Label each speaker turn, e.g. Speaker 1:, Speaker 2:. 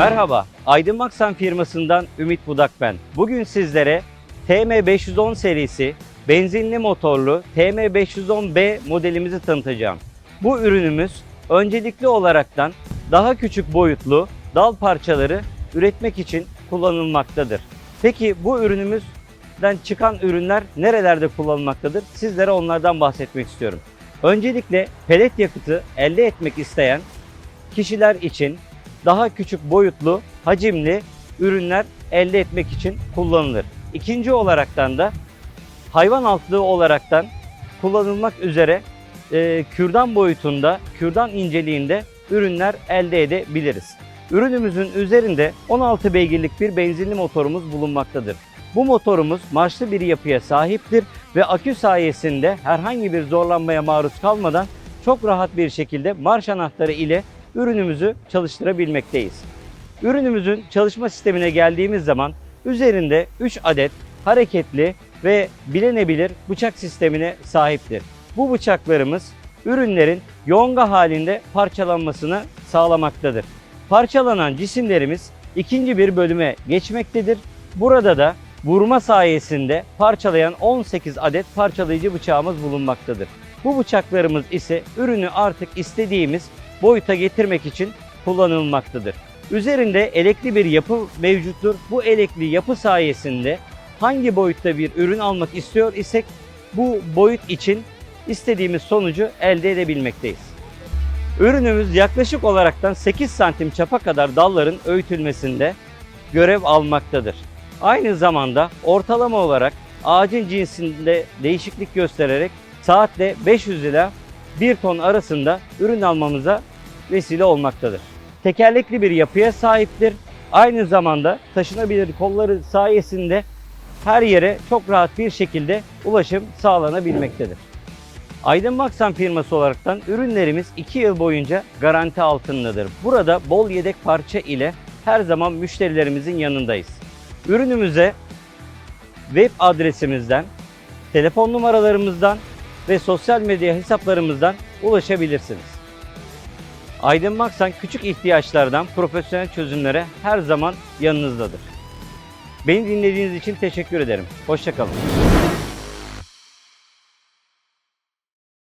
Speaker 1: Merhaba, Aydın Maksan firmasından Ümit Budak ben. Bugün sizlere TM510 serisi benzinli motorlu TM510B modelimizi tanıtacağım. Bu ürünümüz öncelikli olaraktan daha küçük boyutlu dal parçaları üretmek için kullanılmaktadır. Peki bu ürünümüzden çıkan ürünler nerelerde kullanılmaktadır? Sizlere onlardan bahsetmek istiyorum. Öncelikle pelet yakıtı elde etmek isteyen kişiler için daha küçük boyutlu, hacimli ürünler elde etmek için kullanılır. İkinci olaraktan da hayvan altlığı olaraktan kullanılmak üzere e, kürdan boyutunda, kürdan inceliğinde ürünler elde edebiliriz. Ürünümüzün üzerinde 16 beygirlik bir benzinli motorumuz bulunmaktadır. Bu motorumuz marşlı bir yapıya sahiptir ve akü sayesinde herhangi bir zorlanmaya maruz kalmadan çok rahat bir şekilde marş anahtarı ile ürünümüzü çalıştırabilmekteyiz. Ürünümüzün çalışma sistemine geldiğimiz zaman üzerinde 3 adet hareketli ve bilenebilir bıçak sistemine sahiptir. Bu bıçaklarımız ürünlerin yonga halinde parçalanmasını sağlamaktadır. Parçalanan cisimlerimiz ikinci bir bölüme geçmektedir. Burada da vurma sayesinde parçalayan 18 adet parçalayıcı bıçağımız bulunmaktadır. Bu bıçaklarımız ise ürünü artık istediğimiz boyuta getirmek için kullanılmaktadır. Üzerinde elekli bir yapı mevcuttur. Bu elekli yapı sayesinde hangi boyutta bir ürün almak istiyor isek bu boyut için istediğimiz sonucu elde edebilmekteyiz. Ürünümüz yaklaşık olaraktan 8 santim çapa kadar dalların öğütülmesinde görev almaktadır. Aynı zamanda ortalama olarak ağacın cinsinde değişiklik göstererek saatte 500 ila 1 ton arasında ürün almamıza vesile olmaktadır. Tekerlekli bir yapıya sahiptir. Aynı zamanda taşınabilir kolları sayesinde her yere çok rahat bir şekilde ulaşım sağlanabilmektedir. Aydın Maksan firması olaraktan ürünlerimiz 2 yıl boyunca garanti altındadır. Burada bol yedek parça ile her zaman müşterilerimizin yanındayız. Ürünümüze web adresimizden, telefon numaralarımızdan ve sosyal medya hesaplarımızdan ulaşabilirsiniz. Aydın Maksan küçük ihtiyaçlardan profesyonel çözümlere her zaman yanınızdadır. Beni dinlediğiniz için teşekkür ederim. Hoşçakalın.